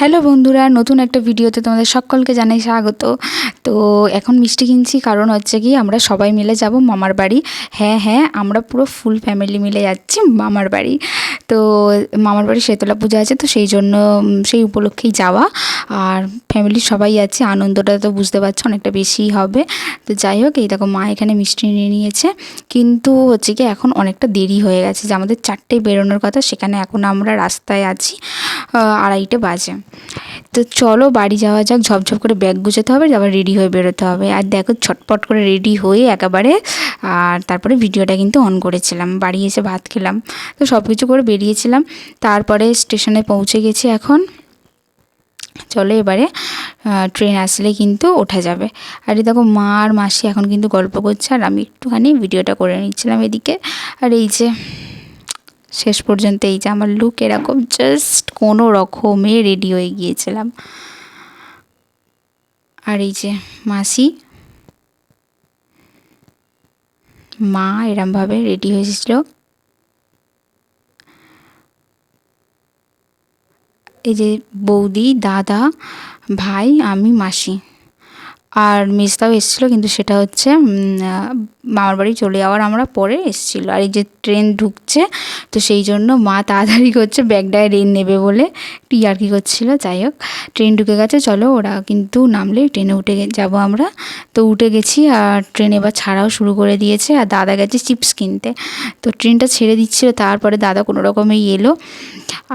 Hello বন্ধুরা, নতুন একটা ভিডিওতে তোমাদের সকলকে জানাই স্বাগত। তো এখন মিষ্টি কিনছি, কারণ হচ্ছে কি আমরা সবাই মিলে যাব মামার বাড়ি। হ্যাঁ হ্যাঁ আমরা পুরো ফুল ফ্যামিলি মিলে যাচ্ছি মামার বাড়ি। তো মামার বাড়ি শেতলা পূজা আছে, তো সেই জন্য সেই উপলক্ষেই যাওয়া। আর ফ্যামিলির সবাই আছে, আনন্দটা তো বুঝতে পারছ, অনেকটা বেশিই হবে। তো যাই হোক, এই দেখো মা এখানে মিষ্টি নিয়ে নিয়েছে। কিন্তু হচ্ছে কি এখন অনেকটা দেরি হয়ে গেছে, যে আমাদের চারটেয় বেরোনোর কথা, সেখানে এখন আমরা রাস্তায় আছি আড়াইটে বাজে। তো চলো বাড়ি যাওয়া যাক, ঝপঝপ করে ব্যাগ গুছোতে হবে আবার রেডি হয়ে বেরোতে হবে। আর দেখো ছটপট করে রেডি হয়ে একেবারে, আর তারপরে ভিডিওটা কিন্তু অন করেছিলাম। বাড়ি এসে ভাত খেলাম, তো সব কিছু করে বেরিয়েছিলাম। তারপরে স্টেশনে পৌঁছে গেছি এখন। চলো এবারে ট্রেন আসলে কিন্তু ওঠা যাবে। আর এই দেখো মা আর মাসি এখন কিন্তু গল্প করছে, আর আমি একটুখানি ভিডিওটা করে নিচ্ছিলাম এদিকে। আর এই যে শেষ পর্যন্ত এই যে আমার লুক এরকম জাস্ট কোনো রকমে রেডি হয়ে গিয়েছিলাম। আর এই যে মাসি, মা এরমভাবে রেডি হয়েছিল এই যে বৌদি, দাদা, ভাই, আমি, মাসি। আর মেজদাও এসেছিল, কিন্তু সেটা হচ্ছে মামার বাড়ি চলে যাওয়ার আমরা পরে এসেছিল। আর এই যে ট্রেন ঢুকছে, তো সেই জন্য মা তাড়াতাড়ি করছে ব্যাগটায় রেন নেবে বলে একটু ইয়ার্কি করছিল। যাই হোক, ট্রেন ঢুকে গেছে, চলো ওরা কিন্তু নামলে ট্রেনে উঠে যাব আমরা। তো উঠে গেছি আর ট্রেন এবার ছাড়াও শুরু করে দিয়েছে। আর দাদা গেছে চিপস কিনতে। তো ট্রেনটা ছেড়ে দিচ্ছিল, তারপরে দাদা কোনো রকমেই এলো।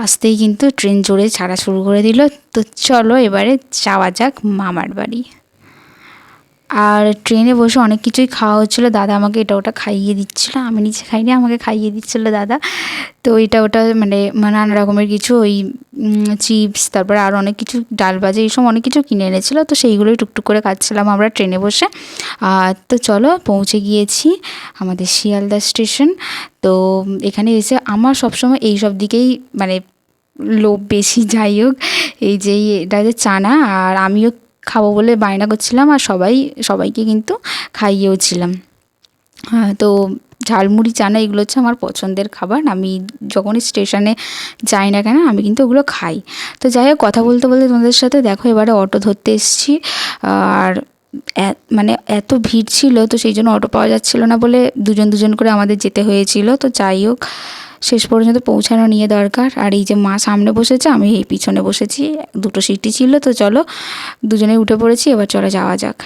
আসতেই কিন্তু ট্রেন জোরে ছাড়া শুরু করে দিল। তো চলো এবারে যাওয়া যাক মামার বাড়ি। আর ট্রেনে বসে অনেক কিছুই খাওয়া হচ্ছিল। দাদা আমাকে এটা ওটা খাইয়ে দিচ্ছিল। আমি নিচে খাইনি, আমাকে খাইয়ে দিচ্ছিল দাদা। তো এটা ওটা মানে নানা রকমের কিছু ওই চিপস, তারপরে আর অনেক কিছু, ডাল ভাজা এইসব অনেক কিছু কিনে এনেছিলো। তো সেইগুলোই টুকটুক করে খাচ্ছিলাম আমরা ট্রেনে বসে। আর তো চলো পৌঁছে গিয়েছি আমাদের শিয়ালদা স্টেশন। তো এখানে এসে আমার সবসময় এই সব দিকেই মানে লোভ বেশি। যাই হোক, এই যে এটা যে চানা, আর আমিও খাব বলে বায়না করছিলাম আর সবাই, সবাইকে কিন্তু খাইয়েও ছিলাম। তো ঝালমুড়ি, চানা এগুলো হচ্ছে আমার পছন্দের খাবার। আমি যখনই স্টেশনে যাই না কেন, আমি কিন্তু ওগুলো খাই। তো যাই হোক, কথা বলতে বলতে তোমাদের সাথে দেখো, এবারে অটো ধরতে এসেছি। আর মানে এত ভিড় ছিল, তো সেই জন্য অটো পাওয়া যাচ্ছিল না বলে দুজন দুজন করে আমাদের যেতে হয়েছিল। তো যাই হোক শেষ পর্যন্ত পৌঁছানো নিয়ে দরকার। আর এই যে মা সামনে বসেছে, আমি এই পিছনে বসেছি। দুটো সিটই ছিল তো চলো দুজনে উঠে পড়েছি, এবার চলো যাওয়া যাক।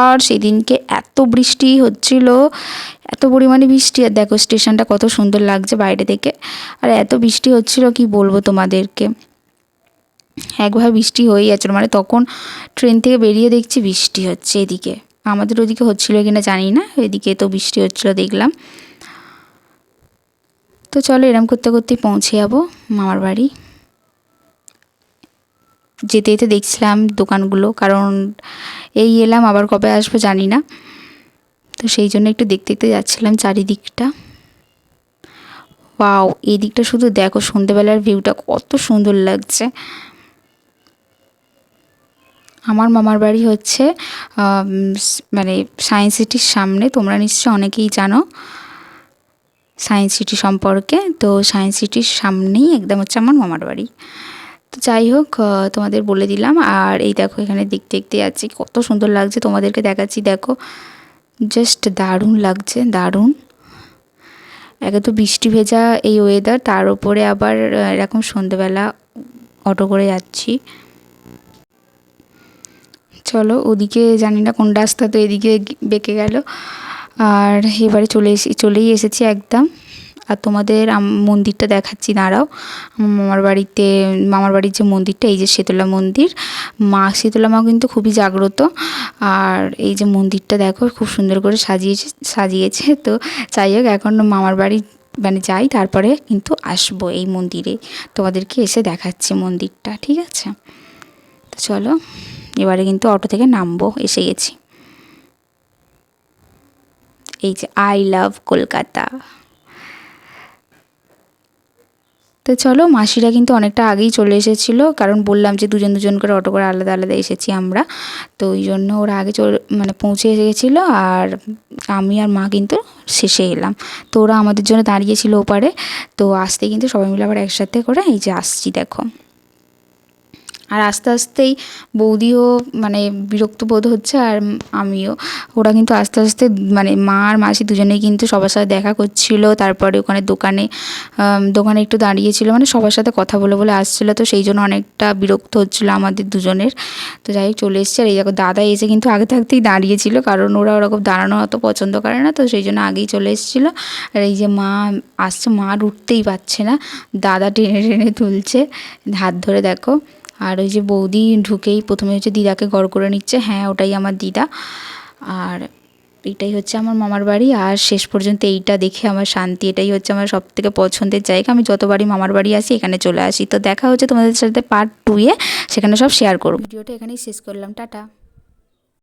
আর সেদিনকে এত বৃষ্টি হচ্ছিল, এত পরিমাণে বৃষ্টি, আর দেখো স্টেশনটা কত সুন্দর লাগছে বাইরে থেকে। আর এত বৃষ্টি হচ্ছিল, কি বলব তোমাদেরকে? একভাবে বৃষ্টি হয়েই যাচ্ছিল মানে তখন ট্রেন থেকে বেরিয়ে দেখছি বৃষ্টি হচ্ছে এদিকে। আমাদের ওদিকে হচ্ছিল কিনা জানি না, এদিকে তো বৃষ্টি হচ্ছিল দেখলাম। তো চলো এরম করতে করতেই পৌঁছে যাব মামার বাড়ি। যেতে যেতে দেখছিলাম দোকানগুলো, কারণ এই এলাম আবার কবে আসব জানি না। তো সেই জন্য একটু দেখতে দেখতে যাচ্ছিলাম চারিদিকটা। ওয়াও, এই দিকটা শুধু দেখো, সন্ধেবেলার ভিউটা কত সুন্দর লাগছে। আমার মামার বাড়ি হচ্ছে মানে সায়েন্স সিটির সামনে, তোমরা নিশ্চয়ই অনেকেই জানো। সায়েন্স সিটি সম্পর্কে। তো সায়েন্স সিটির সামনেই একদম হচ্ছে আমার মামার বাড়ি। তো যাই হোক তোমাদের বলে দিলাম। আর এই দেখো, এখানে দেখতে দেখতে যাচ্ছি। কত সুন্দর লাগছে তোমাদেরকে দেখাচ্ছি। দেখো জাস্ট দারুণ লাগছে, দারুণ। একে তো বৃষ্টি ভেজা এই ওয়েদার তার উপরে আবার এরকম সন্ধেবেলা অটো করে যাচ্ছি। চলো, ওদিকে জানি না কোন রাস্তা তো এদিকে বেঁকে গেল। আর এবারে চলে এসে, চলেই এসেছি একদম। আর তোমাদের মন্দিরটা দেখাচ্ছি, দাঁড়াও। মামার বাড়িতে, মামার বাড়ির যে মন্দিরটা, এই যে শীতলা মন্দির। মা শীতলা মা কিন্তু খুবই জাগ্রত। আর এই যে মন্দিরটা দেখো, খুব সুন্দর করে সাজিয়েছে সাজিয়েছে। তো যাই হোক, এখন মামার বাড়ি মানে যাই, তারপরে কিন্তু আসব এই মন্দিরে। তোমাদেরকে এসে দেখাচ্ছি মন্দিরটা, ঠিক আছে? তো চলো, এবারে কিন্তু অটো থেকে নামবো, এসে গেছি। এই যে আই লাভ কলকাতা তো চলো, মাসিরা কিন্তু অনেকটা আগেই চলে এসেছিল, কারণ বললাম যে দুজন দুজন করে অটো করে আলাদা আলাদা এসেছি আমরা। তো ওই জন্য ওরা আগে চলে মানে পৌঁছে গেছিল, আর আমি আর মা কিন্তু শেষে এলাম। তো ওরা আমাদের জন্য দাঁড়িয়েছিল ওপারে, তো আসতে কিন্তু সবাই মিলে আবার একসাথে করে এই যে আসছি, দেখো। আর আস্তে আস্তেই বৌদিও মানে বিরক্ত বোধ হচ্ছে আর আমিও। ওরা কিন্তু আস্তে আস্তে মানে মা আর মাসি দুজনেই কিন্তু সবার সাথে দেখা করছিল, তারপরে ওখানে দোকানে দোকানে একটু দাঁড়িয়েছিল মানে সবার সাথে কথা বলে বলে আসছিল, তো সেই জন্য অনেকটা বিরক্ত হচ্ছিল আমাদের দুজনের। তো যাই হোক, চলে এসছে আর এই দেখো, দাদা এসে কিন্তু আগে থাকতেই দাঁড়িয়েছিল, কারণ ওরা ওরকম দাঁড়ানো অত পছন্দ করে না, তো সেই জন্য আগেই চলে এসেছিল। আর এই যে মা আসছে, মা আর উঠতেই পারছে না, দাদা টেনে টেনে তুলছে, হাত ধরে দেখো। আর ওই যে বৌদি ঢুকেই প্রথমে হচ্ছে দিদাকে গড় করে নিচ্ছে হ্যাঁ ওটাই আমার দিদা। আর এটাই হচ্ছে আমার মামার বাড়ি, আর শেষ পর্যন্ত এইটা দেখে আমার শান্তি, এটাই হচ্ছে আমার সব থেকে পছন্দের জায়গা। আমি যতবারই মামার বাড়ি আসি, এখানে চলে আসি। তো দেখা হচ্ছে তোমাদের সাথে পার্ট টুয়ে সেখানে সব শেয়ার করব। ভিডিওটা এখানেই শেষ করলাম, টাটা।